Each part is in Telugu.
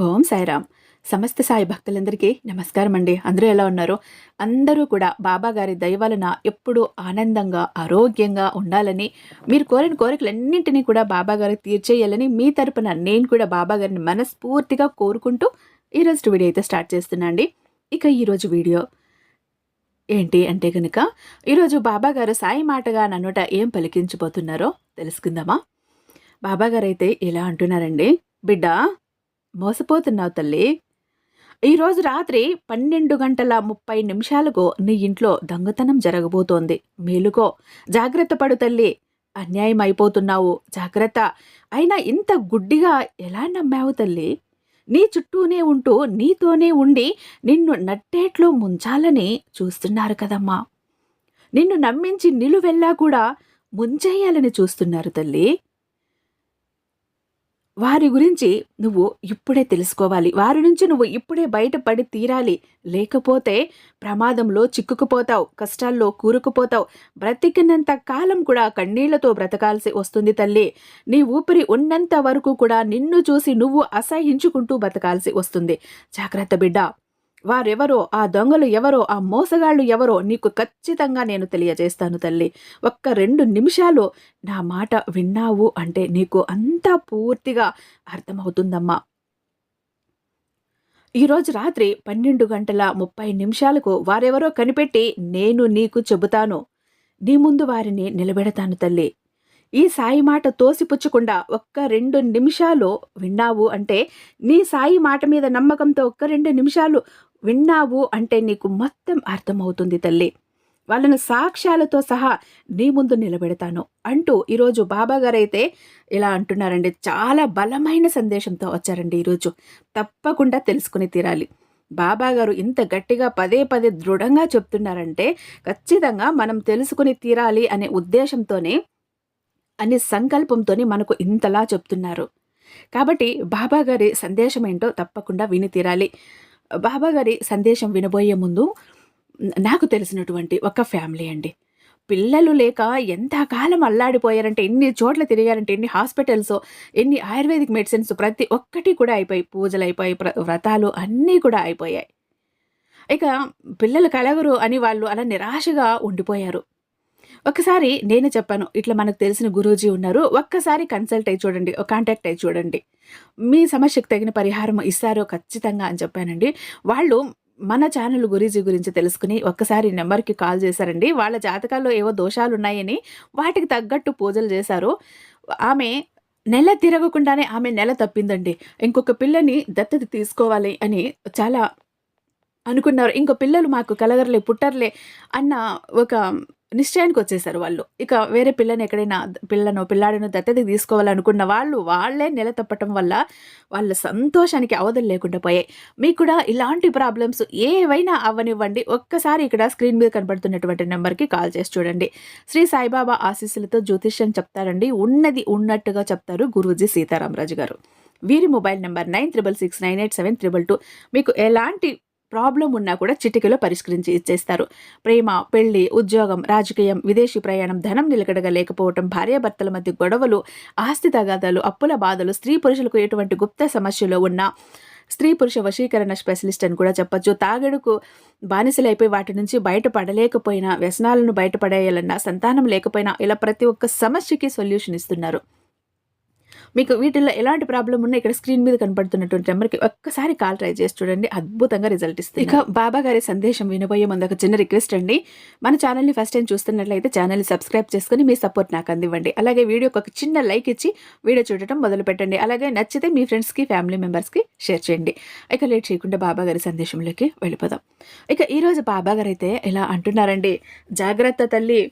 ఓం సాయిరామ్. సమస్త సాయి భక్తులందరికీ నమస్కారం అండి అందరూ ఎలా ఉన్నారు? అందరూ కూడా బాబా గారి దయవలన ఎప్పుడూ ఆనందంగా ఆరోగ్యంగా ఉండాలని మీరు కోరిన కోరికలన్నింటినీ కూడా బాబా గారికి తీర్చేయాలని మీ తరపున నేను కూడా బాబా గారిని మనస్ఫూర్తిగా కోరుకుంటూ ఈరోజు వీడియో అయితే స్టార్ట్ చేస్తున్నా అండి ఇక ఈరోజు వీడియో ఏంటి అంటే కనుక ఈరోజు బాబా గారు సాయి మాటగా నన్నుట ఏం పలికించబోతున్నారో తెలుసుకుందామా? బాబాగారు అయితే ఇలా అంటున్నారండి. బిడ్డ మోసపోతున్నావు తల్లి. ఈరోజు రాత్రి పన్నెండు గంటల ముప్పై నిమిషాలకు నీ ఇంట్లో దొంగతనం జరగబోతోంది. మేలుకో. జాగ్రత్త పడు తల్లి. అన్యాయం అయిపోతున్నావు. జాగ్రత్త. అయినా ఇంత గుడ్డిగా ఎలా నమ్మావు తల్లి? నీ చుట్టూనే ఉంటూ నీతోనే ఉండి నిన్ను నట్టేట్లో ముంచాలని చూస్తున్నారు కదమ్మా. నిన్ను నమ్మించి నిలువెల్లా కూడా ముంచేయాలని చూస్తున్నారు తల్లి. వారి గురించి నువ్వు ఇప్పుడే తెలుసుకోవాలి. వారి నుంచి నువ్వు ఇప్పుడే బయటపడి తీరాలి. లేకపోతే ప్రమాదంలో చిక్కుకుపోతావు కష్టాల్లో కూరుకుపోతావు. బ్రతికినంత కాలం కూడా కన్నీళ్ళతో బ్రతకాల్సి వస్తుంది తల్లి. నీ ఊపిరి ఉన్నంత వరకు కూడా నిన్ను చూసి నువ్వు అసహించుకుంటూ బ్రతకాల్సి వస్తుంది. జాగ్రత్త బిడ్డ. వారెవరో ఆ దొంగలు ఎవరో ఆ మోసగాళ్ళు ఎవరో నీకు ఖచ్చితంగా నేను తెలియజేస్తాను తల్లి. ఒక్క రెండు నిమిషాలు నా మాట విన్నావు అంటే నీకు అంతా పూర్తిగా అర్థమవుతుందమ్మా. ఈరోజు రాత్రి పన్నెండు గంటల ముప్పై నిమిషాలకు వారెవరో కనిపెట్టి నేను నీకు చెబుతాను. నీ ముందు వారిని నిలబెడతాను తల్లి. ఈ సాయి మాట తోసిపుచ్చకుండా ఒక్క రెండు నిమిషాలు విన్నావు అంటే నీ సాయి మాట మీద నమ్మకంతో ఒక్క రెండు నిమిషాలు విన్నావు అంటే నీకు మొత్తం అర్థమవుతుంది తల్లి. వాళ్ళను సాక్ష్యాలతో సహా నీ ముందు నిలబెడతాను అంటూ ఈరోజు బాబాగారైతే ఇలా అంటున్నారండి. చాలా బలమైన సందేశంతో వచ్చారండి ఈరోజు. తప్పకుండా తెలుసుకుని తీరాలి. బాబాగారు ఇంత గట్టిగా పదే పదే దృఢంగా చెప్తున్నారంటే ఖచ్చితంగా మనం తెలుసుకుని తీరాలి అనే ఉద్దేశంతోనే అనే సంకల్పంతోనే మనకు ఇంతలా చెప్తున్నారు. కాబట్టి బాబాగారి సందేశం ఏంటో తప్పకుండా విని తీరాలి. బాబాగారి సందేశం వినబోయే ముందు నాకు తెలిసినటువంటి ఒక ఫ్యామిలీ అండి. పిల్లలు లేక ఎంతకాలం అల్లాడిపోయారంటే ఎన్ని చోట్ల తిరిగారంటే ఎన్ని హాస్పిటల్స్ ఎన్ని ఆయుర్వేదిక్ మెడిసిన్స్ ప్రతి ఒక్కటి కూడా అయిపోయి పూజలు అయిపోయి వ్రతాలు అన్నీ కూడా అయిపోయాయి. ఇక పిల్లలు కలగరు అని వాళ్ళు అలా నిరాశగా ఉండిపోయారు. ఒకసారి నేను చెప్పాను ఇట్లా మనకు తెలిసిన గురూజీ ఉన్నారు ఒక్కసారి కన్సల్ట్ అయి చూడండి కాంటాక్ట్ అయి చూడండి. మీ సమస్యకు తగిన పరిహారం ఇస్తారో ఖచ్చితంగా అని చెప్పానండి. వాళ్ళు మన ఛానల్ గురీజీ గురించి తెలుసుకుని ఒక్కసారి నెంబర్కి కాల్ చేశారండి. వాళ్ళ జాతకాల్లో ఏవో దోషాలు ఉన్నాయని వాటికి తగ్గట్టు పూజలు చేశారు. ఆమె నెల తిరగకుండానే ఆమె నెల తప్పిందండి. ఇంకొక పిల్లని దత్తత తీసుకోవాలి అని చాలా అనుకున్నారు. ఇంకో పిల్లలు మాకు కలగరలే పుట్టర్లే అన్న ఒక నిశ్చయానికి వచ్చేసారు వాళ్ళు. ఇక వేరే పిల్లని ఎక్కడైనా పిల్లను పిల్లాడిను దత్తతకి తీసుకోవాలనుకున్న వాళ్ళు వాళ్ళే నెల తప్పటం వల్ల వాళ్ళ సంతోషానికి అవధులు లేకుండా పోయాయి. మీకు కూడా ఇలాంటి ప్రాబ్లమ్స్ ఏవైనా అవ్వనివ్వండి. ఒక్కసారి ఇక్కడ స్క్రీన్ మీద కనబడుతున్నటువంటి నెంబర్కి కాల్ చేసి చూడండి. శ్రీ సాయిబాబా ఆశీస్సులతో జ్యోతిష్యం చెప్తారండి. ఉన్నది ఉన్నట్టుగా చెప్తారు గురూజీ సీతారామరాజు గారు. వీరి mobile number nine triple six nine eight seven triple two. మీకు ఎలాంటి ప్రాబ్లం ఉన్నా కూడా చిటికలో పరిష్కరించి ఇచ్చేస్తారు ప్రేమ పెళ్ళి ఉద్యోగం రాజకీయం విదేశీ ప్రయాణం ధనం నిలకడగా లేకపోవటం భార్యాభర్తల మధ్య గొడవలు ఆస్తి తగాదాలు అప్పుల బాధలు స్త్రీ పురుషులకు ఎటువంటి గుప్త సమస్యలు ఉన్నా స్త్రీ పురుష వశీకరణ స్పెషలిస్ట్ అని కూడా చెప్పొచ్చు. తాగడుకు బానిసలైపోయి వాటి నుంచి బయటపడలేకపోయినా వ్యసనాలను బయటపడేయాలన్నా సంతానం లేకపోయినా ఇలా ప్రతి ఒక్క సమస్యకి సొల్యూషన్ ఇస్తున్నారు. మీకు వీటిల్లో ఎలాంటి ప్రాబ్లం ఉన్నా ఇక్కడ స్క్రీన్ మీద కనపడుతున్నటువంటి నెంబర్కి ఒక్కసారి కాల్ ట్రై చేసి చూడండి. అద్భుతంగా రిజల్ట్ ఇస్తుంది. ఇక బాబా గారి సందేశం వినబోయే ముందు ఒక చిన్న రిక్వెస్ట్ అండి. మన ఛానల్ని ఫస్ట్ టైం చూస్తున్నట్లయితే ఛానల్ని సబ్స్క్రైబ్ చేసుకుని మీ సపోర్ట్ నాకు అందివ్వండి. అలాగే వీడియోకి ఒక చిన్న లైక్ ఇచ్చి వీడియో చూడటం మొదలు పెట్టండి. అలాగే నచ్చితే మీ ఫ్రెండ్స్కి ఫ్యామిలీ మెంబర్స్కి షేర్ చేయండి. ఇక లేట్ చేయకుండా బాబా గారి సందేశంలోకి వెళ్ళిపోదాం. ఇక ఈరోజు బాబా గారు అయితే ఇలా అంటున్నారండి? జాగ్రత్త తల్లి.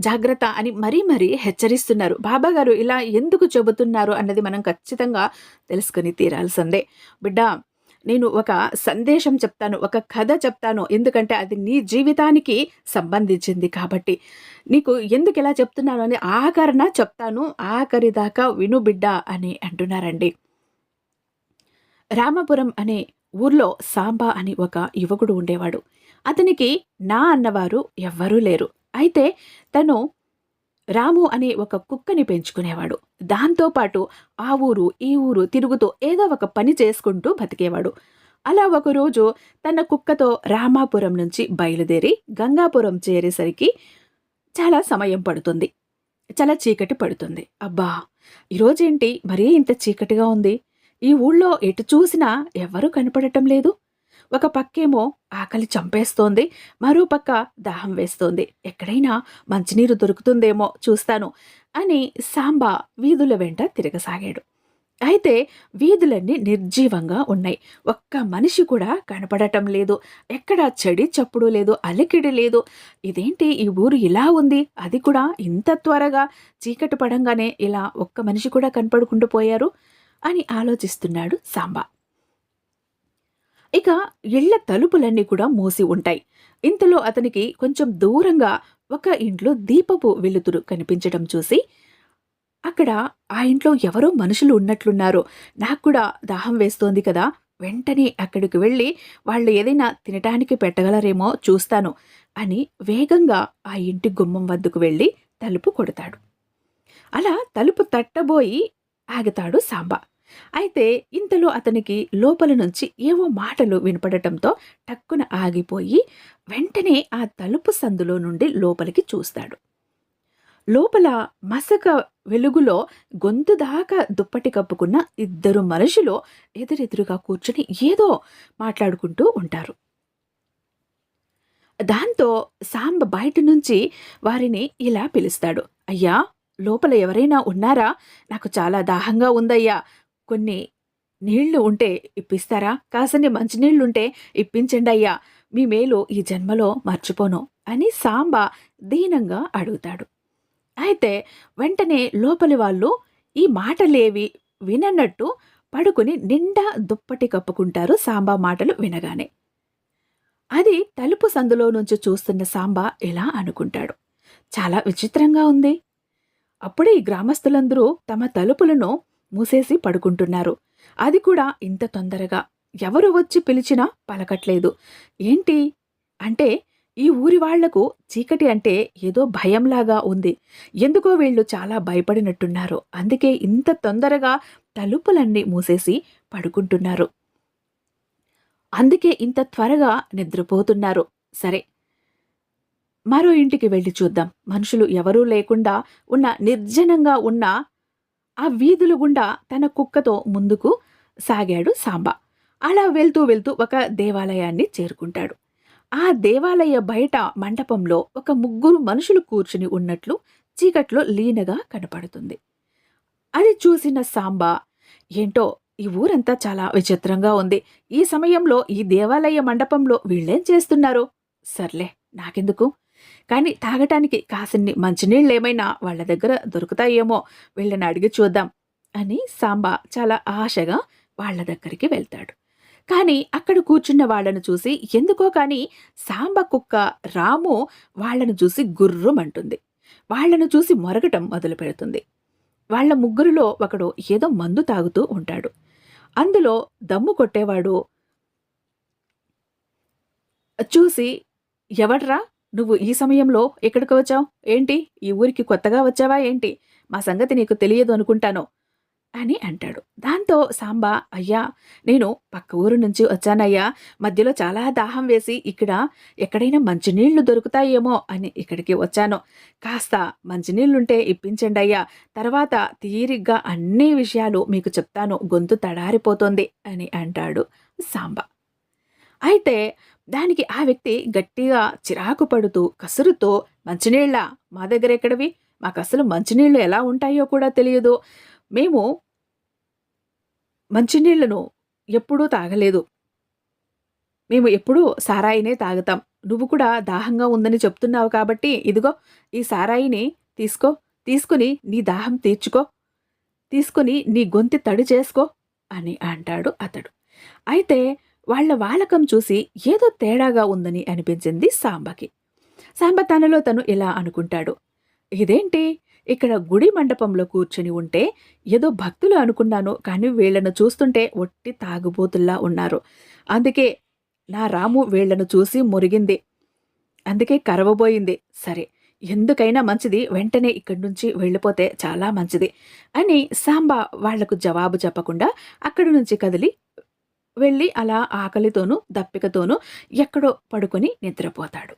జాగ్రత్త అని మరీ మరీ హెచ్చరిస్తున్నారు. బాబా గారు ఇలా ఎందుకు చెబుతున్నారు అన్నది మనం ఖచ్చితంగా తెలుసుకుని తీరాల్సిందే. బిడ్డ నేను ఒక సందేశం చెప్తాను ఒక కథ చెప్తాను. ఎందుకంటే అది నీ జీవితానికి సంబంధించింది కాబట్టి. నీకు ఎందుకు ఇలా చెప్తున్నాను అని ఆఖరణ చెప్తాను. ఆఖరి దాకా విను బిడ్డ అని అంటున్నారండి. రామపురం అనే ఊర్లో సాంబా అని ఒక యువకుడు ఉండేవాడు. అతనికి నా అన్నవారు ఎవ్వరూ లేరు. అయితే తను రాము అనే ఒక కుక్కని పెంచుకునేవాడు. దాంతోపాటు ఆ ఊరు ఈ ఊరు తిరుగుతూ ఏదో ఒక పని చేసుకుంటూ బతికేవాడు. అలా ఒకరోజు తన కుక్కతో రామాపురం నుంచి బయలుదేరి గంగాపురం చేరేసరికి చాలా సమయం పడుతుంది. చాలా చీకటి పడుతుంది. అబ్బా! ఈరోజేంటి మరీ ఇంత చీకటిగా ఉంది. ఈ ఊళ్ళో ఎటు చూసినా ఎవరూ కనపడటం లేదు. ఒక పక్కేమో ఆకలి చంపేస్తోంది మరో పక్క దాహం వేస్తోంది. ఎక్కడైనా మంచినీరు దొరుకుతుందేమో చూస్తాను అని సాంబా వీధుల వెంట తిరగసాగాడు. అయితే వీధులన్నీ నిర్జీవంగా ఉన్నాయి. ఒక్క మనిషి కూడా కనపడటం లేదు. ఎక్కడా చెడి చప్పుడు లేదు అలికిడి లేదు. ఇదేంటి ఈ ఊరు ఇలా ఉంది? అది కూడా ఇంత త్వరగా చీకటి పడంగానే ఇలా ఒక్క మనిషి కూడా కనపడుకుంటూ పోయారు అని ఆలోచిస్తున్నాడు సాంబా. ఇక ఇళ్ళ తలుపులన్నీ కూడా మూసి ఉంటాయి. ఇంతలో అతనికి కొంచెం దూరంగా ఒక ఇంట్లో దీపపు వెలుతురు కనిపించడం చూసి అక్కడ ఆ ఇంట్లో ఎవరో మనుషులు ఉన్నట్లున్నారు. నాకు కూడా దాహం వేస్తోంది కదా. వెంటనే అక్కడికి వెళ్ళి వాళ్ళు ఏదైనా తినటానికి పెట్టగలరేమో చూస్తాను అని వేగంగా ఆ ఇంటి గుమ్మం వద్దకు వెళ్ళి తలుపు కొడతాడు. అలా తలుపు తట్టబోయి ఆగుతాడు సాంబా. అయితే ఇంతలో అతనికి లోపల నుంచి ఏవో మాటలు వినపడటంతో టక్కున ఆగిపోయి వెంటనే ఆ తలుపు సందులో నుండి లోపలికి చూస్తాడు. లోపల మసక వెలుగులో గొంతు దాకా దుప్పటి కప్పుకున్న ఇద్దరు మనుషులు ఎదురెదురుగా కూర్చుని ఏదో మాట్లాడుకుంటూ ఉంటారు. దాంతో సాంబ బయట నుంచి వారిని ఇలా పిలుస్తాడు. అయ్యా లోపల ఎవరైనా ఉన్నారా? నాకు చాలా దాహంగా ఉందయ్యా. కొన్ని నీళ్ళు ఉంటే ఇప్పిస్తారా? కాసన్ని మంచినీళ్ళుంటే ఇప్పించండి అయ్యా. మీ మేలు ఈ జన్మలో మర్చిపోను అని సాంబ దీనంగా అడుగుతాడు. అయితే వెంటనే లోపలి వాళ్ళు ఈ మాటలేవి వినన్నట్టు పడుకుని నిండా దుప్పటి కప్పుకుంటారు సాంబా మాటలు వినగానే. అది తలుపు సందులో నుంచి చూస్తున్న సాంబా ఇలా అనుకుంటాడు. చాలా విచిత్రంగా ఉంది. అప్పుడే ఈ గ్రామస్తులందరూ తమ తలుపులను మూసేసి పడుకుంటున్నారు. అది కూడా ఇంత తొందరగా. ఎవరు వచ్చి పిలిచినా పలకట్లేదు. ఏంటి? అంటే ఈ ఊరి వాళ్ళకు చీకటి అంటే ఏదో భయంలాగా ఉంది. ఎందుకో వీళ్ళు చాలా భయపడినట్టున్నారు. అందుకే ఇంత తొందరగా తలుపులన్నీ మూసేసి పడుకుంటున్నారు. అందుకే ఇంత త్వరగా నిద్రపోతున్నారు. సరే. మరో ఇంటికి వెళ్ళి చూద్దాం. మనుషులు ఎవరూ లేకుండా ఉన్న నిర్జనంగా ఉన్న ఆ వీధులు గుండా తన కుక్కతో ముందుకు సాగాడు సాంబా. అలా వెళ్తూ వెళ్తూ ఒక దేవాలయాన్ని చేరుకుంటాడు. ఆ దేవాలయ బయట మండపంలో ఒక ముగ్గురు మనుషులు కూర్చుని ఉన్నట్లు చీకట్లో లీనగా కనపడుతుంది. అది చూసిన సాంబా ఏంటో ఈ ఊరంతా చాలా విచిత్రంగా ఉంది. ఈ సమయంలో ఈ దేవాలయ మండపంలో వీళ్ళేం చేస్తున్నారు? సర్లే నాకెందుకు? కానీ తాగటానికి కాసిన్ని మంచినీళ్ళు ఏమైనా వాళ్ళ దగ్గర దొరుకుతాయేమో వీళ్ళని అడిగి చూద్దాం అని సాంబా చాలా ఆశగా వాళ్ళ దగ్గరికి వెళ్తాడు. కానీ అక్కడ కూర్చున్న వాళ్ళను చూసి ఎందుకో కానీ సాంబ కుక్క రాము వాళ్ళను చూసి గుర్రుమంటుంది. వాళ్ళను చూసి మొరగటం మొదలు పెడుతుంది. వాళ్ళ ముగ్గురిలో ఒకడు ఏదో మందు తాగుతూ ఉంటాడు. అందులో దమ్ము కొట్టేవాడు చూసి ఎవడ్రా? నువ్వు ఈ సమయంలో ఎక్కడికి వచ్చావు? ఏంటి? ఈ ఊరికి కొత్తగా వచ్చావా ఏంటి? మా సంగతి నీకు తెలియదు అనుకుంటాను అని అంటాడు. దాంతో సాంబా అయ్యా నేను పక్క ఊరు నుంచి వచ్చానయ్యా. మధ్యలో చాలా దాహం వేసి ఇక్కడ ఎక్కడైనా మంచినీళ్ళు దొరుకుతాయేమో అని ఇక్కడికి వచ్చాను. కాస్త మంచినీళ్ళుంటే ఇప్పించండి అయ్యా. తర్వాత తీరిగ్గా అన్ని విషయాలు మీకు చెప్తాను. గొంతు తడారిపోతుంది అని అంటాడు సాంబా. అయితే దానికి ఆ వ్యక్తి గట్టిగా చిరాకు పడుతూ కసురుతో మంచినీళ్ళ మా దగ్గర ఎక్కడవి? మాకు అసలు మంచినీళ్ళు ఎలా ఉంటాయో కూడా తెలియదు. మేము మంచినీళ్ళను ఎప్పుడూ తాగలేదు. మేము ఎప్పుడూ సారాయినే తాగుతాం. నువ్వు కూడా దాహంగా ఉందని చెప్తున్నావు కాబట్టి ఇదిగో ఈ సారాయిని తీసుకో. తీసుకుని నీ దాహం తీర్చుకో. తీసుకుని నీ గొంతి తడి చేసుకో అని అంటాడు అతడు. అయితే వాళ్ళ వాలకం చూసి ఏదో తేడాగా ఉందని అనిపించింది సాంబకి. సాంబ తనలో తను ఇలా అనుకుంటాడు. ఇదేంటి? ఇక్కడ గుడి మండపంలో కూర్చుని ఉంటే ఏదో భక్తులు అనుకున్నాను కానీ వీళ్ళను చూస్తుంటే ఒట్టి తాగుబోతుల్లా ఉన్నారు. అందుకే నా రాము వీళ్ళను చూసి మురిగింది. అందుకే కరవబోయింది. సరే ఎందుకైనా మంచిది వెంటనే ఇక్కడి నుంచి వెళ్ళిపోతే చాలా మంచిది అని సాంబా వాళ్ళకు జవాబు చెప్పకుండా అక్కడి నుంచి కదిలి వెళ్ళి అలా ఆకలితోనూ దప్పికతోనూ ఎక్కడో పడుకొని నిద్రపోతాడు.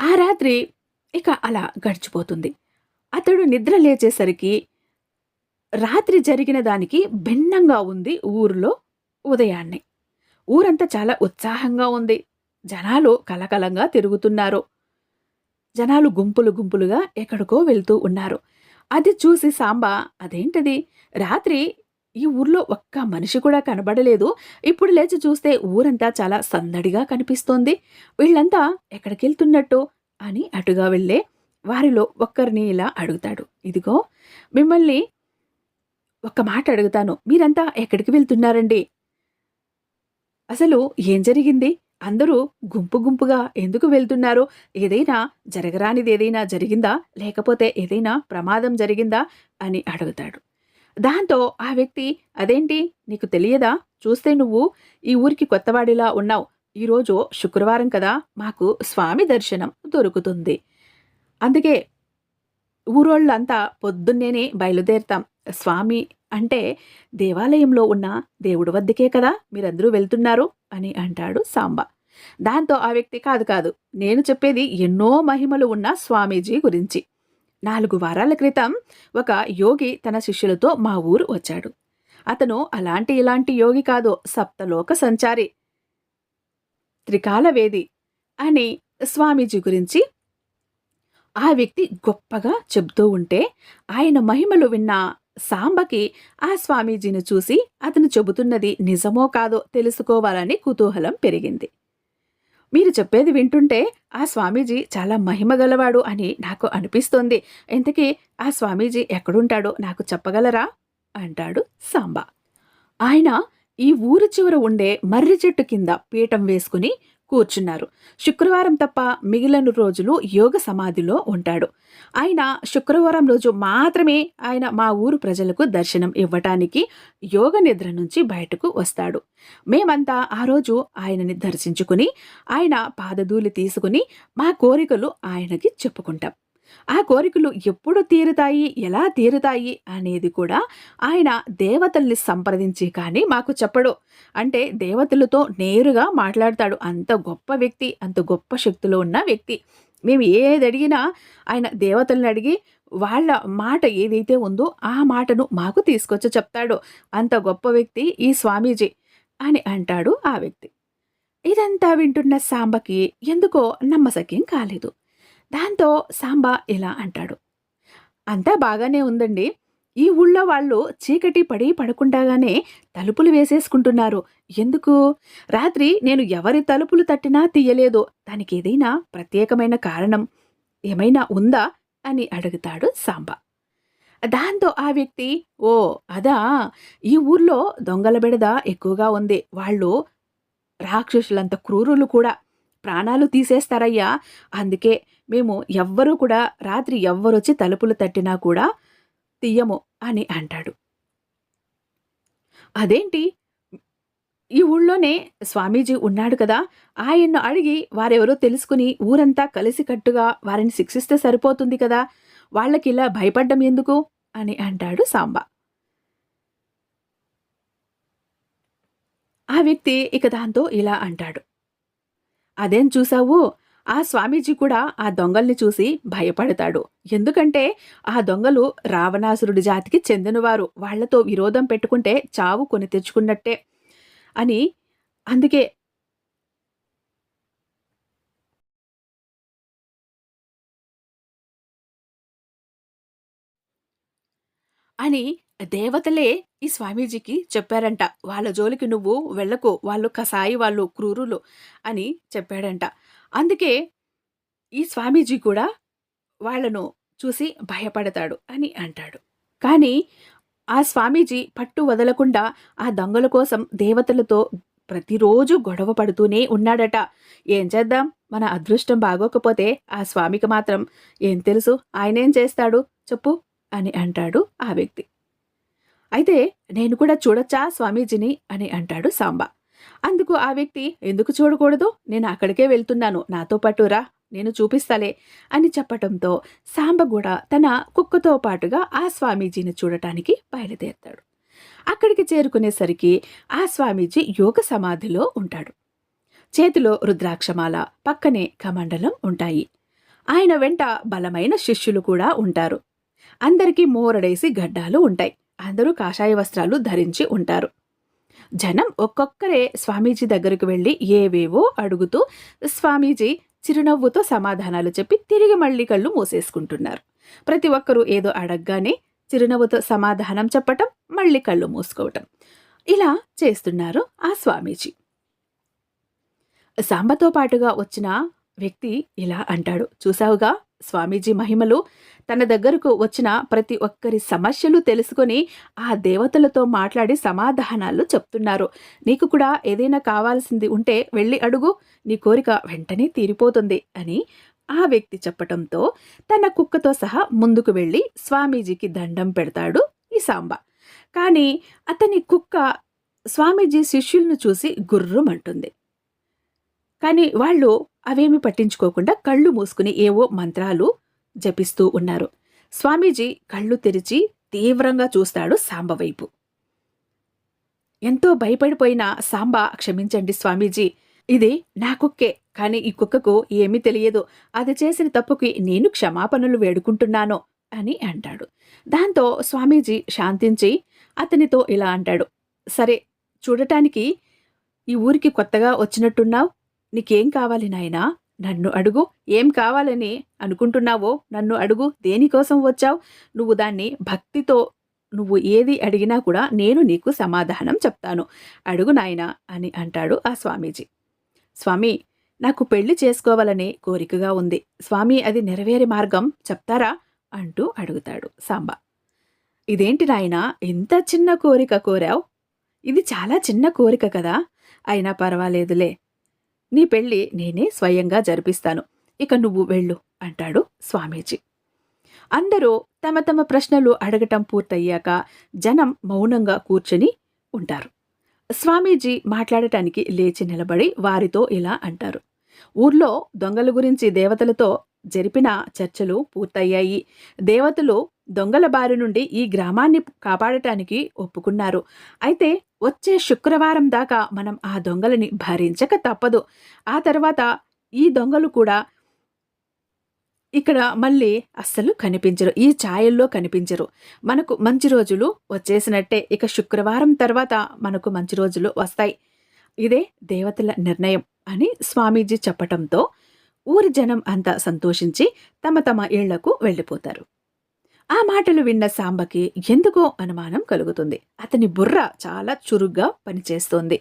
ఆ రాత్రి ఇక అలా గడిచిపోతుంది. అతడు నిద్ర లేచేసరికి రాత్రి జరిగిన దానికి భిన్నంగా ఉంది ఊరిలో ఉదయాన్నే. ఊరంతా చాలా ఉత్సాహంగా ఉంది. జనాలు కలకలంగా తిరుగుతున్నారు. జనాలు గుంపులు గుంపులుగా ఎక్కడికో వెళ్తూ ఉన్నారు. అది చూసి సాంబ అదేంటది? రాత్రి ఈ ఊర్లో ఒక్క మనిషి కూడా కనబడలేదు. ఇప్పుడు లేచి చూస్తే ఊరంతా చాలా సందడిగా కనిపిస్తోంది. వీళ్ళంతా ఎక్కడికెళ్తున్నట్టు? అని అటుగా వెళ్ళే వారిలో ఒక్కరిని ఇలా అడుగుతాడు. ఇదిగో మిమ్మల్ని ఒక్క మాట అడుగుతాను. మీరంతా ఎక్కడికి వెళ్తున్నారండి? అసలు ఏం జరిగింది? అందరూ గుంపు గుంపుగా ఎందుకు వెళ్తున్నారు? ఏదైనా జరగరానిది ఏదైనా జరిగిందా? లేకపోతే ఏదైనా ప్రమాదం జరిగిందా? అని అడుగుతాడు. దాంతో ఆ వ్యక్తి అదేంటి? నీకు తెలియదా? చూస్తే నువ్వు ఈ ఊరికి కొత్తవాడిలా ఉన్నావు. ఈరోజు శుక్రవారం కదా మాకు స్వామి దర్శనం దొరుకుతుంది. అందుకే ఊరోళ్ళంతా పొద్దున్నేనే బయలుదేరుతాం. స్వామి అంటే దేవాలయంలో ఉన్న దేవుడి వద్దకే కదా మీరందరూ వెళ్తున్నారు అని అంటాడు సాంబ. దాంతో ఆ వ్యక్తి కాదు కాదు. నేను చెప్పేది ఎన్నో మహిమలు ఉన్న స్వామీజీ గురించి. నాలుగు వారాల క్రితం ఒక యోగి తన శిష్యులతో మా ఊరు వచ్చాడు. అతను అలాంటి ఇలాంటి యోగి కాదు సప్తలోక సంచారి. త్రికాలవేది అని స్వామీజీ గురించి ఆ వ్యక్తి గొప్పగా చెబుతూ ఉంటే ఆయన మహిమలు విన్న సాంబకి ఆ స్వామీజీని చూసి అతను చెబుతున్నది నిజమో కాదో తెలుసుకోవాలని కుతూహలం పెరిగింది. మీరు చెప్పేది వింటుంటే ఆ స్వామీజీ చాలా మహిమగలవాడు అని నాకు అనిపిస్తోంది. ఇంతకీ ఆ స్వామీజీ ఎక్కడుంటాడో నాకు చెప్పగలరా? అంటాడు సాంబ. ఆయన ఈ ఊరు చివర ఉండే మర్రి చెట్టు కింద పీఠం వేసుకుని కూర్చున్నారు. శుక్రవారం తప్ప మిగిలిన రోజులు యోగ సమాధిలో ఉంటాడు. ఆయన శుక్రవారం రోజు మాత్రమే ఆయన మా ఊరు ప్రజలకు దర్శనం ఇవ్వటానికి యోగ నిద్ర నుంచి బయటకు వస్తాడు. మేమంతా ఆ రోజు ఆయనని దర్శించుకుని ఆయన పాదధూలి తీసుకుని మా కోరికలు ఆయనకి చెప్పుకుంటాం. ఆ కోరికలు ఎప్పుడు తీరుతాయి ఎలా తీరుతాయి అనేది కూడా ఆయన దేవతల్ని సంప్రదించి కానీ మాకు చెప్పడు. అంటే దేవతలతో నేరుగా మాట్లాడతాడు. అంత గొప్ప వ్యక్తి అంత గొప్ప శక్తిలో ఉన్న వ్యక్తి. మేము ఏది అడిగినా ఆయన దేవతల్ని అడిగి వాళ్ళ మాట ఏదైతే ఉందో ఆ మాటను మాకు తీసుకొచ్చి చెప్తాడు. అంత గొప్ప వ్యక్తి ఈ స్వామీజీ అని అంటాడు ఆ వ్యక్తి. ఇదంతా వింటున్న సాంబకి ఎందుకో నమ్మసక్యం కాలేదు. దాంతో సాంబా ఇలా అంటాడు. అంతా బాగానే ఉందండి. ఈ ఊళ్ళో వాళ్ళు చీకటి పడి పడకుండాగానే తలుపులు వేసేసుకుంటున్నారు. ఎందుకు? రాత్రి నేను ఎవరి తలుపులు తట్టినా తీయలేదు. దానికి ఏదైనా ప్రత్యేకమైన కారణం ఏమైనా ఉందా? అని అడుగుతాడు సాంబ. దాంతో ఆ వ్యక్తి ఓ అదా ఈ ఊర్లో దొంగల బెడద ఎక్కువగా ఉంది. వాళ్ళు రాక్షసులంత క్రూరులు కూడా. ప్రాణాలు తీసేస్తారయ్యా. అందుకే మేము ఎవ్వరూ కూడా రాత్రి ఎవ్వరొచ్చి తలుపులు తట్టినా కూడా తీయము అని అంటాడు. అదేంటి? ఈ ఊళ్ళోనే స్వామీజీ ఉన్నాడు కదా ఆయన్ను అడిగి వారెవరో తెలుసుకుని ఊరంతా కలిసికట్టుగా వారిని శిక్షిస్తే సరిపోతుంది కదా వాళ్ళకి ఇలా భయపడ్డం ఎందుకు? అని అంటాడు సాంబ. ఆ వ్యక్తి ఇక దాంతో ఇలా అంటాడు. అదేం చూసావు ఆ స్వామీజీ కూడా ఆ దొంగల్ని చూసి భయపడతాడు. ఎందుకంటే ఆ దొంగలు రావణాసురుడి జాతికి చెందినవారు. వాళ్ళతో విరోధం పెట్టుకుంటే చావు కొని తెచ్చుకున్నట్టే అని అందుకే అని దేవతలే ఈ స్వామీజీకి చెప్పారంట. వాళ్ళ జోలికి నువ్వు వెళ్ళకు. వాళ్ళు కసాయి వాళ్ళు క్రూరులు అని చెప్పాడంట. అందుకే ఈ స్వామీజీ కూడా వాళ్ళను చూసి భయపడతాడు అని అంటాడు. కానీ ఆ స్వామీజీ పట్టు వదలకుండా ఆ దొంగల కోసం దేవతలతో ప్రతిరోజు గొడవ పడుతూనే ఉన్నాడట. ఏం చేద్దాం? మన అదృష్టం బాగోకపోతే ఆ స్వామికి మాత్రం ఏం తెలుసు? ఆయనేం చేస్తాడు? చెప్పు అని అంటాడు ఆ వ్యక్తి. అయితే నేను కూడా చూడొచ్చా స్వామీజీని అని అంటాడు సాంబ. అందుకు ఆ వ్యక్తి ఎందుకు చూడకూడదు? నేను అక్కడికే వెళ్తున్నాను. నాతో పాటు రా. నేను చూపిస్తాలే అని చెప్పటంతో సాంబ కూడా తన కుక్కతో పాటుగా ఆ స్వామీజీని చూడటానికి బయలుదేరుతాడు. అక్కడికి చేరుకునేసరికి ఆ స్వామీజీ యోగ సమాధిలో ఉంటాడు. చేతిలో రుద్రాక్షమాల పక్కనే కమండలం ఉంటాయి. ఆయన వెంట బలమైన శిష్యులు కూడా ఉంటారు. అందరికీ మోరడేసి గడ్డాలు ఉంటాయి. అందరూ కాషాయ వస్త్రాలు ధరించి ఉంటారు. జనం ఒక్కొక్కరే స్వామీజీ దగ్గరకు వెళ్ళి ఏవేవో అడుగుతూ స్వామీజీ చిరునవ్వుతో సమాధానాలు చెప్పి తిరిగి మళ్ళీ కళ్ళు మూసేసుకుంటున్నారు. ప్రతి ఒక్కరూ ఏదో అడగగానే చిరునవ్వుతో సమాధానం చెప్పటం మళ్ళీ కళ్ళు మూసుకోవటం. ఇలా చేస్తున్నారు ఆ స్వామీజీ. సాంబతో పాటుగా వచ్చిన వ్యక్తి ఇలా అంటాడు చూసావుగా స్వామీజీ మహిమలు తన దగ్గరకు వచ్చిన ప్రతి ఒక్కరి సమస్యలు తెలుసుకొని ఆ దేవతలతో మాట్లాడి సమాధానాలు చెప్తున్నారు. నీకు కూడా ఏదైనా కావాల్సింది ఉంటే వెళ్ళి అడుగు నీ కోరిక వెంటనే తీరిపోతుంది అని ఆ వ్యక్తి చెప్పటంతో తన కుక్కతో సహా ముందుకు వెళ్ళి స్వామీజీకి దండం పెడతాడు ఈ సాంబ. కానీ అతని కుక్క స్వామీజీ శిష్యులను చూసి గుర్రుమంటుంది. కానీ వాళ్ళు అవేమి పట్టించుకోకుండా కళ్ళు మూసుకుని ఏవో మంత్రాలు జపిస్తూ ఉన్నారు. స్వామీజీ కళ్ళు తెరిచి తీవ్రంగా చూస్తాడు సాంబ వైపు. ఎంతో భయపడిపోయిన సాంబ క్షమించండి స్వామీజీ. ఇది నా కుక్కే కానీ ఈ కుక్కకు ఏమీ తెలియదు. అది చేసిన తప్పుకి నేను క్షమాపణలు వేడుకుంటున్నాను అని అంటాడు. దాంతో స్వామీజీ శాంతించి అతనితో ఇలా అంటాడు. సరే చూడటానికి ఈ ఊరికి కొత్తగా వచ్చినట్టున్నావు? నీకేం కావాలి నాయనా? నన్ను అడుగు. ఏం కావాలని అనుకుంటున్నావో నన్ను అడుగు. దేనికోసం వచ్చావు? నువ్వు దాన్ని భక్తితో నువ్వు ఏది అడిగినా కూడా నేను నీకు సమాధానం చెప్తాను. అడుగు నాయనా అని అంటాడు ఆ స్వామీజీ. స్వామి నాకు పెళ్ళి చేసుకోవాలనే కోరికగా ఉంది. స్వామి అది నెరవేరే మార్గం చెప్తారా? అంటూ అడుగుతాడు సాంబ. ఇదేంటి నాయనా? ఇంత చిన్న కోరిక కోరావు? ఇది చాలా చిన్న కోరిక కదా. అయినా పర్వాలేదులే. నీ పెళ్ళి నేనే స్వయంగా జరిపిస్తాను. ఇక నువ్వు వెళ్ళు అంటాడు స్వామీజీ. అందరూ తమ తమ ప్రశ్నలు అడగటం పూర్తయ్యాక జనం మౌనంగా కూర్చొని ఉంటారు. స్వామీజీ మాట్లాడటానికి లేచి నిలబడి వారితో ఇలా అంటారు. ఊర్లో దొంగల గురించి దేవతలతో జరిపిన చర్చలు పూర్తయ్యాయి. దేవతలు దొంగల బారి నుండి ఈ గ్రామాన్ని కాపాడటానికి ఒప్పుకున్నారు. అయితే వచ్చే శుక్రవారం దాకా మనం ఆ దొంగలని భరించక తప్పదు. ఆ తర్వాత ఈ దొంగలు కూడా ఇక్కడ మళ్ళీ అస్సలు కనిపించరు. ఈ ఛాయల్లో కనిపించరు. మనకు మంచి రోజులు వచ్చేసినట్టే. ఇక శుక్రవారం తర్వాత మనకు మంచి రోజులు వస్తాయి. ఇదే దేవతల నిర్ణయం అని స్వామీజీ చెప్పటంతో ఊరి జనం అంతా సంతోషించి తమ తమ ఇళ్ళకు వెళ్ళిపోతారు. ఆ మాటలు విన్న సాంబకి ఎందుకో అనుమానం కలుగుతుంది. అతని బుర్ర చాలా చురుగ్గా పనిచేస్తోంది.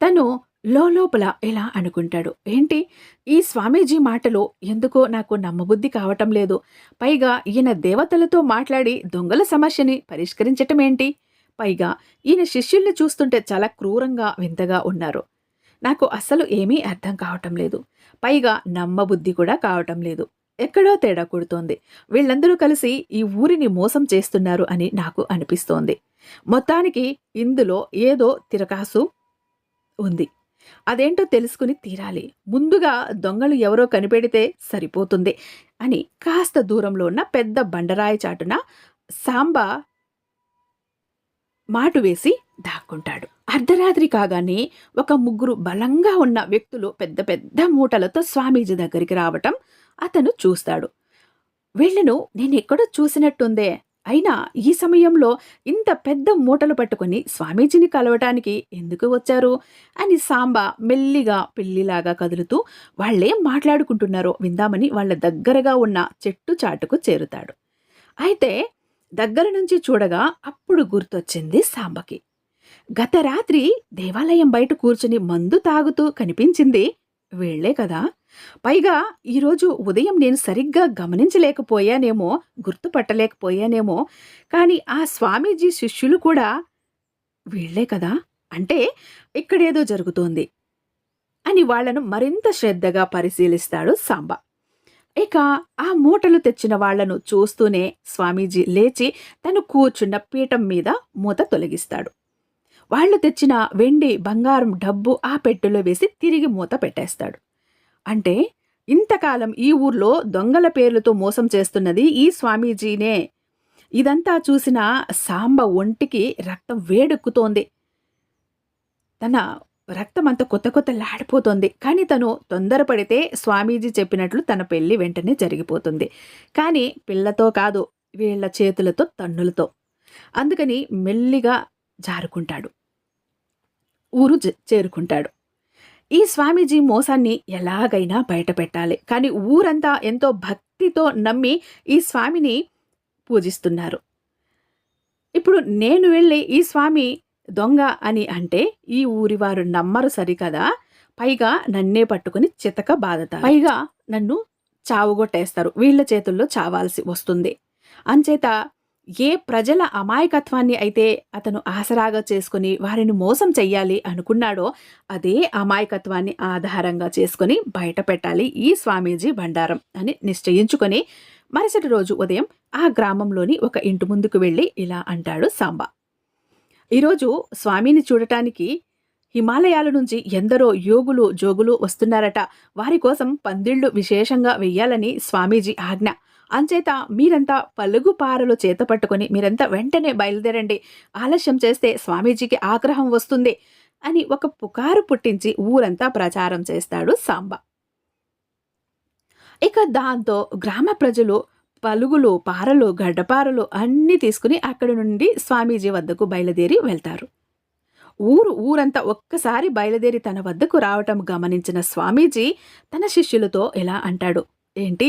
తను లోపల ఇలా అనుకుంటాడు? ఏంటి? ఈ స్వామీజీ మాటలు ఎందుకో నాకు నమ్మబుద్ధి కావటం లేదు. పైగా ఈయన దేవతలతో మాట్లాడి దొంగల సమస్యని పరిష్కరించటం ఏంటి? పైగా ఈయన శిష్యుల్ని చూస్తుంటే చాలా క్రూరంగా వింతగా ఉన్నారు. నాకు అస్సలు ఏమీ అర్థం కావటం లేదు. పైగా నమ్మబుద్ధి కూడా కావటం లేదు. ఎక్కడో తేడా కొడుతోంది. వీళ్ళందరూ కలిసి ఈ ఊరిని మోసం చేస్తున్నారు అని నాకు అనిపిస్తోంది. మొత్తానికి ఇందులో ఏదో తిరకాసు ఉంది. అదేంటో తెలుసుకుని తీరాలి. ముందుగా దొంగలు ఎవరో కనిపెడితే సరిపోతుంది అని కాస్త దూరంలో ఉన్న పెద్ద బండరాయి చాటున సాంబా మాటు వేసి దాక్కుంటాడు. అర్ధరాత్రి కాగానే ఒక ముగ్గురు బలంగా ఉన్న వ్యక్తులు పెద్ద పెద్ద మూటలతో స్వామీజీ దగ్గరికి రావటం అతను చూస్తాడు. వీళ్ళను నేనెక్కడో చూసినట్టుందే. అయినా ఈ సమయంలో ఇంత పెద్ద మూటలు పట్టుకుని స్వామీజీని కలవటానికి ఎందుకు వచ్చారు? అని సాంబ మెల్లిగా పిల్లిలాగా కదులుతూ వాళ్ళేం మాట్లాడుకుంటున్నారో విందామని వాళ్ళ దగ్గరగా ఉన్న చెట్టు చాటుకు చేరుతాడు. అయితే దగ్గర నుంచి చూడగా అప్పుడు గుర్తొచ్చింది సాంబకి. గత రాత్రి దేవాలయం బయట కూర్చుని మందు తాగుతూ కనిపించింది వీళ్ళే కదా. పైగా ఈరోజు ఉదయం నేను సరిగ్గా గమనించలేకపోయానేమో గుర్తుపట్టలేకపోయానేమో కానీ ఆ స్వామీజీ శిష్యులు కూడా వీళ్ళే కదా. అంటే ఇక్కడేదో జరుగుతోంది అని వాళ్ళను మరింత శ్రద్ధగా పరిశీలిస్తాడు సాంబ. ఇక ఆ మూటలు తెచ్చిన వాళ్ళను చూస్తూనే స్వామీజీ లేచి తను కూర్చున్న పీఠం మీద మూత తొలగిస్తాడు. వాళ్ళు తెచ్చిన వెండి బంగారం డబ్బు ఆ పెట్టెలో వేసి తిరిగి మూత పెట్టేస్తాడు. అంటే ఇంతకాలం ఈ ఊర్లో దొంగల పేర్లతో మోసం చేస్తున్నది ఈ స్వామీజీనే. ఇదంతా చూసిన సాంబ ఒంటికి రక్తం వేడెక్కుతోంది. తన రక్తం అంత కొత్త కొత్త లాడిపోతోంది కానీ తను తొందరపడితే స్వామీజీ చెప్పినట్లు తన పెళ్ళి వెంటనే జరిగిపోతుంది. కానీ పిల్లతో కాదు వీళ్ళ చేతులతో తన్నులతో. అందుకని మెల్లిగా జారుకుంటాడు. ఊరు చేరుకుంటాడు. ఈ స్వామీజీ మోసాన్ని ఎలాగైనా బయట పెట్టాలి కానీ ఊరంతా ఎంతో భక్తితో నమ్మి ఈ స్వామిని పూజిస్తున్నారు. ఇప్పుడు నేను వెళ్ళి ఈ స్వామి దొంగ అని అంటే ఈ ఊరి వారు నమ్మరు సరికదా? పైగా నన్నే పట్టుకుని చితక బాధతారు. పైగా నన్ను చావుగొట్టేస్తారు వీళ్ళ చేతుల్లో చావాల్సి వస్తుంది. అంచేత ఏ ప్రజల అమాయకత్వాన్ని అయితే అతను ఆసరాగా చేసుకుని వారిని మోసం చెయ్యాలి అనుకున్నాడో అదే అమాయకత్వాన్ని ఆధారంగా చేసుకుని బయట పెట్టాలి ఈ స్వామీజీ భండారం అని నిశ్చయించుకొని మరుసటి రోజు ఉదయం ఆ గ్రామంలోని ఒక ఇంటి ముందుకు వెళ్ళి ఇలా అంటాడు సాంబా. ఈరోజు స్వామిని చూడటానికి హిమాలయాల నుంచి ఎందరో యోగులు జోగులు వస్తున్నారట. వారి కోసం పందిళ్ళు విశేషంగా వెయ్యాలని స్వామీజీ ఆజ్ఞ. అంచేత మీరంతా పలుగు పారలు చేత పట్టుకొని మీరంతా వెంటనే బయలుదేరండి. ఆలస్యం చేస్తే స్వామీజీకి ఆగ్రహం వస్తుంది అని ఒక పుకారు పుట్టించి ఊరంతా ప్రచారం చేస్తాడు సాంబ. ఇక దాంతో గ్రామ ప్రజలు పలుగులు పారలు గడ్డపారలు అన్నీ తీసుకుని అక్కడి నుండి స్వామీజీ వద్దకు బయలుదేరి వెళ్తారు. ఊరు ఊరంతా ఒక్కసారి బయలుదేరి తన వద్దకు రావటం గమనించిన స్వామీజీ తన శిష్యులతో ఇలా అంటాడు. ఏంటి?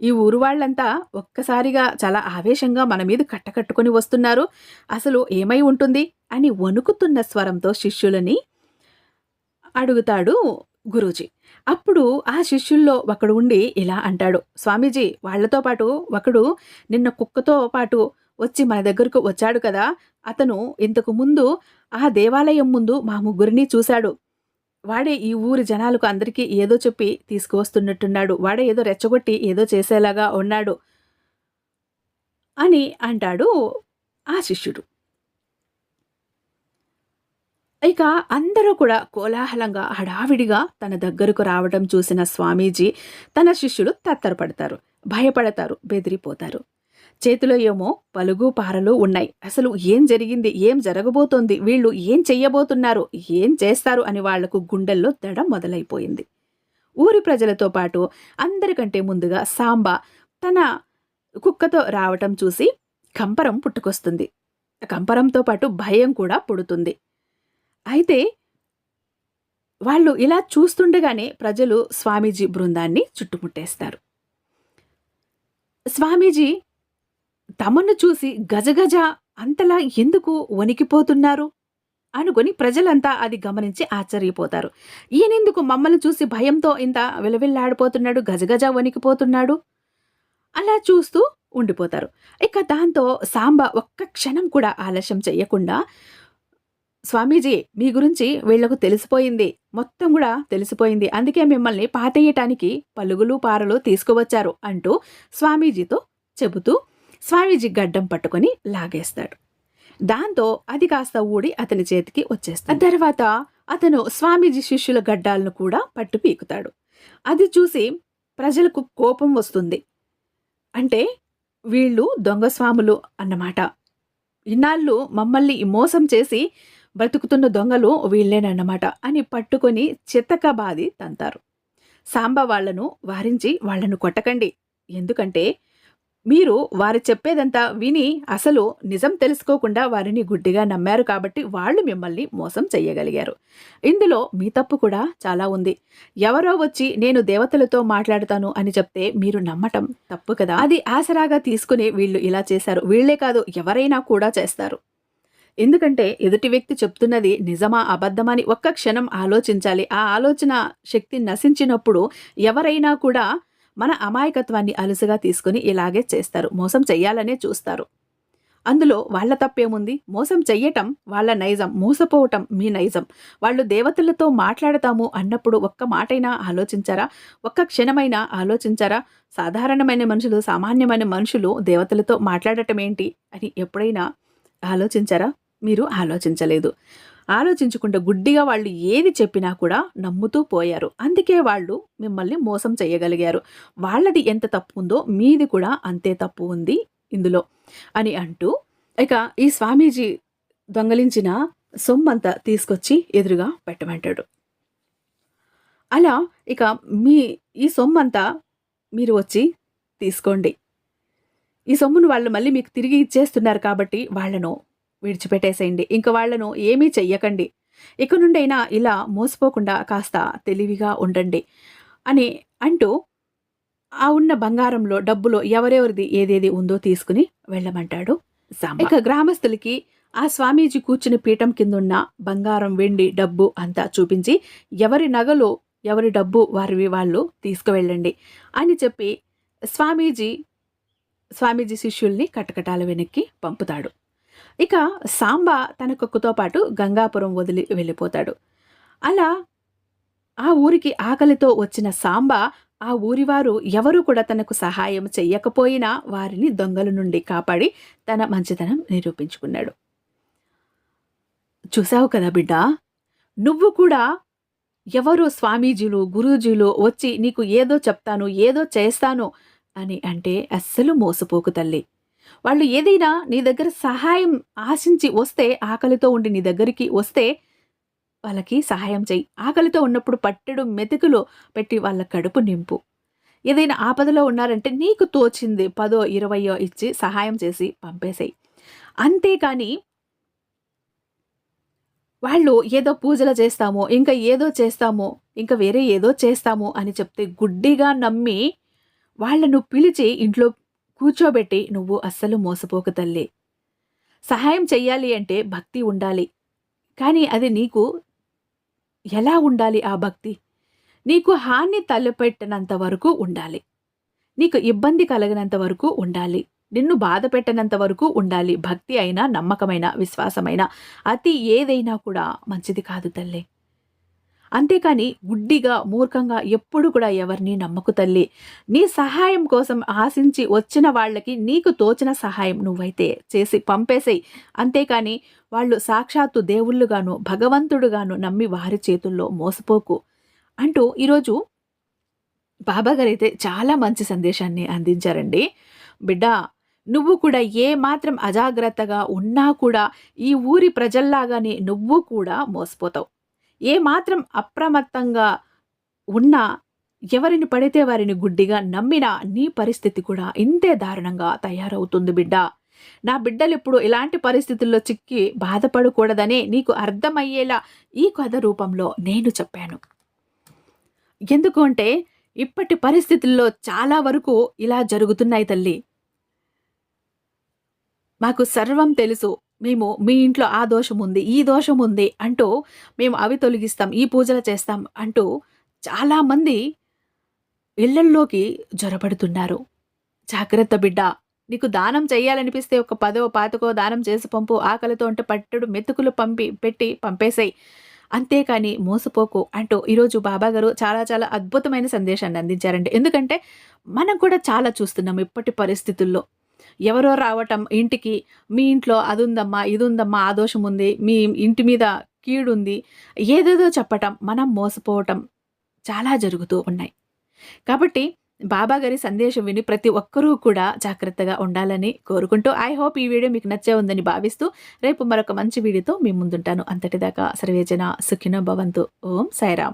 ఈ ఊరు వాళ్ళంతా ఒక్కసారిగా చాలా ఆవేశంగా మన మీద కట్టకట్టుకొని వస్తున్నారు. అసలు ఏమై ఉంటుంది? అని వణుకుతున్న స్వరంతో శిష్యులని అడుగుతాడు గురూజీ. అప్పుడు ఆ శిష్యుల్లో ఒకడు ఉండి ఇలా అంటాడు. స్వామీజీ వాళ్ళతో పాటు ఒకడు నిన్న కుక్కతో పాటు వచ్చి మన దగ్గరకు వచ్చాడు కదా. అతను ఇంతకు ముందు ఆ దేవాలయం ముందు మా ముగ్గురిని చూశాడు. వాడే ఈ ఊరి జనాలకు అందరికీ ఏదో చెప్పి తీసుకువస్తున్నట్టున్నాడు. వాడే ఏదో రెచ్చగొట్టి ఏదో చేసేలాగా ఉన్నాడు అని అంటాడు ఆ శిష్యుడు. ఇక అందరూ కూడా కోలాహలంగా హడావిడిగా తన దగ్గరకు రావడం చూసిన స్వామీజీ తన శిష్యులు తత్తరపడతారు. భయపడతారు బెదిరిపోతారు. చేతిలో ఏమో పలుగు పారలు ఉన్నాయి. అసలు ఏం జరిగింది? ఏం జరగబోతోంది? వీళ్ళు ఏం చెయ్యబోతున్నారు? ఏం చేస్తారు? అని వాళ్ళకు గుండెల్లో దడ మొదలైపోయింది. ఊరి ప్రజలతో పాటు అందరికంటే ముందుగా సాంబ తన కుక్కతో రావటం చూసి కంపరం పుట్టుకొస్తుంది. కంపరంతో పాటు భయం కూడా పుడుతుంది. అయితే వాళ్ళు ఇలా చూస్తుండగానే ప్రజలు స్వామీజీ బృందాన్ని చుట్టుముట్టేస్తారు. స్వామీజీ తమను చూసి గజగజ అంతలా ఎందుకు వణికిపోతున్నారు? అనుకుని ప్రజలంతా అది గమనించి ఆశ్చర్యపోతారు. ఈయనెందుకు మమ్మల్ని చూసి భయంతో ఇంత విలవిల్లాడిపోతున్నాడు గజగజ వణికిపోతున్నాడు? అలా చూస్తూ ఉండిపోతారు. ఇక దాంతో సాంబ ఒక్క క్షణం కూడా ఆలస్యం చేయకుండా స్వామీజీ మీ గురించి వీళ్ళకు తెలిసిపోయింది. మొత్తం కూడా తెలిసిపోయింది. అందుకే మిమ్మల్ని పాతేయటానికి పలుగులు పారలు తీసుకువచ్చారు అంటూ స్వామీజీతో చెబుతూ స్వామీజీ గడ్డం పట్టుకొని లాగేస్తాడు. దాంతో అది కాస్త ఊడి అతని చేతికి వచ్చేస్తాడు తర్వాత అతను స్వామీజీ శిష్యుల గడ్డాలను కూడా పట్టు పీకుతాడు. అది చూసి ప్రజలకు కోపం వస్తుంది. అంటే వీళ్ళు దొంగ స్వాములు అన్నమాట. ఇన్నాళ్ళు మమ్మల్ని మోసం చేసి బ్రతుకుతున్న దొంగలు వీళ్ళేనన్నమాట అని పట్టుకొని చిత్తక బాది తంతారు. సాంబ వాళ్ళను వారించి వాళ్ళను కొట్టకండి. ఎందుకంటే మీరు వారు చెప్పేదంతా విని అసలు నిజం తెలుసుకోకుండా వారిని గుడ్డిగా నమ్మారు కాబట్టి వాళ్ళు మిమ్మల్ని మోసం చెయ్యగలిగారు. ఇందులో మీ తప్పు కూడా చాలా ఉంది. ఎవరో వచ్చి నేను దేవతలతో మాట్లాడతాను అని చెప్తే మీరు నమ్మటం తప్పు కదా? అది ఆసరాగా తీసుకుని వీళ్ళు ఇలా చేశారు. వీళ్ళే కాదు ఎవరైనా కూడా చేస్తారు. ఎందుకంటే ఎదుటి వ్యక్తి చెప్తున్నది నిజమా అబద్ధమని ఒక్క క్షణం ఆలోచించాలి. ఆ ఆలోచన శక్తి నశించినప్పుడు ఎవరైనా కూడా మన అమాయకత్వాన్ని అలుసుగా తీసుకుని ఇలాగే చేస్తారు. మోసం చెయ్యాలనే చూస్తారు. అందులో వాళ్ళ తప్పేముంది? మోసం చెయ్యటం వాళ్ళ నైజం మోసపోవటం మీ నైజం. వాళ్ళు దేవతలతో మాట్లాడతాము అన్నప్పుడు ఒక్క మాటైనా ఆలోచించారా? ఒక్క క్షణమైనా ఆలోచించారా? సాధారణమైన మనుషులు సామాన్యమైన మనుషులు దేవతలతో మాట్లాడటం ఏంటి అని ఎప్పుడైనా ఆలోచించారా? మీరు ఆలోచించలేదు. ఆలోచించకుండా గుడ్డిగా వాళ్ళు ఏది చెప్పినా కూడా నమ్ముతూ పోయారు. అందుకే వాళ్ళు మిమ్మల్ని మోసం చేయగలిగారు. వాళ్ళది ఎంత తప్పు ఉందో మీది కూడా అంతే తప్పు ఉంది ఇందులో అని అంటూ ఇక ఈ స్వామీజీ దొంగలించిన సొమ్మంతా తీసుకొచ్చి ఎదురుగా పెట్టమంటాడు. అలా ఇక మీ ఈ సొమ్మంతా మీరు వచ్చి తీసుకోండి. ఈ సొమ్మును వాళ్ళు మళ్ళీ మీకు తిరిగి ఇచ్చేస్తున్నారు కాబట్టి వాళ్ళను విడిచిపెట్టేసేయండి. ఇంక వాళ్ళను ఏమీ చెయ్యకండి. ఇక నుండైనా ఇలా మోసపోకుండా కాస్త తెలివిగా ఉండండి అని అంటూ ఆ ఉన్న బంగారంలో డబ్బులో ఎవరెవరిది ఏదేది ఉందో తీసుకుని వెళ్ళమంటాడు ఇక గ్రామస్తులకి ఆ స్వామీజీ కూర్చుని పీఠం కిందున్న బంగారం వెండి డబ్బు అంతా చూపించి ఎవరి నగలు ఎవరి డబ్బు వారివి వాళ్ళు తీసుకువెళ్ళండి అని చెప్పి స్వామీజీ స్వామీజీ శిష్యుల్ని కటకటాల వెనక్కి పంపుతాడు. ఇక సాంబ తన కుక్కతో పాటు గంగాపురం వదిలి వెళ్ళిపోతాడు. అలా ఆ ఊరికి ఆకలితో వచ్చిన సాంబ ఆ ఊరివారు ఎవరు కూడా తనకు సహాయం చెయ్యకపోయినా వారిని దొంగల నుండి కాపాడి తన మంచితనం నిరూపించుకున్నాడు. చూసావు కదా బిడ్డ? నువ్వు కూడా ఎవరు స్వామీజీలు గురూజీలు వచ్చి నీకు ఏదో చెప్తాను ఏదో చేస్తాను అని అంటే అస్సలు మోసపోకు తల్లి. వాళ్ళు ఏదైనా నీ దగ్గర సహాయం ఆశించి వస్తే ఆకలితో ఉండి నీ దగ్గరికి వస్తే వాళ్ళకి సహాయం చేయి ఆకలితో ఉన్నప్పుడు పట్టెడు మెతుకులు పెట్టి వాళ్ళ కడుపు నింపు. ఏదైనా ఆపదలో ఉన్నారంటే నీకు తోచింది పదో ఇరవయో ఇచ్చి సహాయం చేసి పంపేసేయి. అంతేకాని వాళ్ళు ఏదో పూజలు చేస్తామో ఇంకా ఏదో చేస్తామో ఇంకా వేరే ఏదో చేస్తాము అని చెప్తే గుడ్డిగా నమ్మి వాళ్ళను పిలిచి ఇంట్లో కూర్చోబెట్టి నువ్వు అస్సలు మోసపోక తల్లి. సహాయం చెయ్యాలి అంటే భక్తి ఉండాలి. కానీ అది నీకు ఎలా ఉండాలి ఆ భక్తి? నీకు హాని తలపెట్టినంత వరకు ఉండాలి. నీకు ఇబ్బంది కలిగినంత వరకు ఉండాలి. నిన్ను బాధ పెట్టనంత వరకు ఉండాలి. భక్తి అయినా నమ్మకమైన విశ్వాసమైన అతి ఏదైనా కూడా మంచిది కాదు తల్లి. అంతేకాని గుడ్డిగా మూర్ఖంగా ఎప్పుడు కూడా ఎవరిని నమ్మకు తల్లి. నీ సహాయం కోసం ఆశించి వచ్చిన వాళ్ళకి నీకు తోచిన సహాయం నువ్వైతే చేసి పంపేసేయి. అంతేకాని వాళ్ళు సాక్షాత్తు దేవుళ్ళుగాను భగవంతుడుగాను నమ్మి వారి చేతుల్లో మోసపోకు. అంటూ ఈరోజు బాబాగారు అయితే చాలా మంచి సందేశాన్ని అందించారండి. బిడ్డ నువ్వు కూడా ఏ మాత్రం అజాగ్రత్తగా ఉన్నా కూడా ఈ ఊరి ప్రజల్లాగానే నువ్వు కూడా మోసపోతావు. ఏ మాత్రం అప్రమత్తంగా ఉన్నా ఎవరిని పడితే వారిని గుడ్డిగా నమ్మినా నీ పరిస్థితి కూడా ఇంతే దారుణంగా తయారవుతుంది బిడ్డ. నా బిడ్డలు ఇప్పుడు ఇలాంటి పరిస్థితుల్లో చిక్కి బాధపడకూడదనే నీకు అర్థమయ్యేలా ఈ కథ రూపంలో నేను చెప్పాను. ఎందుకు అంటే ఇప్పటి పరిస్థితుల్లో చాలా వరకు ఇలా జరుగుతున్నాయి తల్లి. మాకు సర్వం తెలుసు మేము మీ ఇంట్లో ఆ దోషం ఉంది ఈ దోషం ఉంది అంటూ మేము అవి తొలగిస్తాం ఈ పూజలు చేస్తాం అంటూ చాలామంది ఇళ్ళల్లోకి జ్వరపడుతున్నారు జాగ్రత్త బిడ్డ నీకు దానం చేయాలనిపిస్తే ఒక పదో పాతకో దానం చేసి పంపు ఆకలితో ఉంటే పట్టుడు మెతుకులు పంపి పెట్టి పంపేసాయి. అంతేకాని మోసపోకు అంటూ ఈరోజు బాబాగారు చాలా చాలా అద్భుతమైన సందేశాన్ని అందించారండి. ఎందుకంటే మనం కూడా చాలా చూస్తున్నాం ఇప్పటి పరిస్థితుల్లో. ఎవరో రావటం ఇంటికి మీ ఇంట్లో అది ఉందమ్మా ఇది ఉందమ్మా ఆ దోషం ఉంది మీ ఇంటి మీద కీడుంది ఏదేదో చెప్పటం మనం మోసపోవటం చాలా జరుగుతూ ఉన్నాయి. కాబట్టి బాబా గారి సందేశం విని ప్రతి ఒక్కరూ కూడా జాగ్రత్తగా ఉండాలని కోరుకుంటూ ఐ హోప్ ఈ వీడియో మీకు నచ్చే ఉందని భావిస్తూ రేపు మరొక మంచి వీడియోతో మీ ముందుంటాను. అంతటిదాకా సర్వేజన సుఖినో భవంతు. ఓం సాయిరామ్.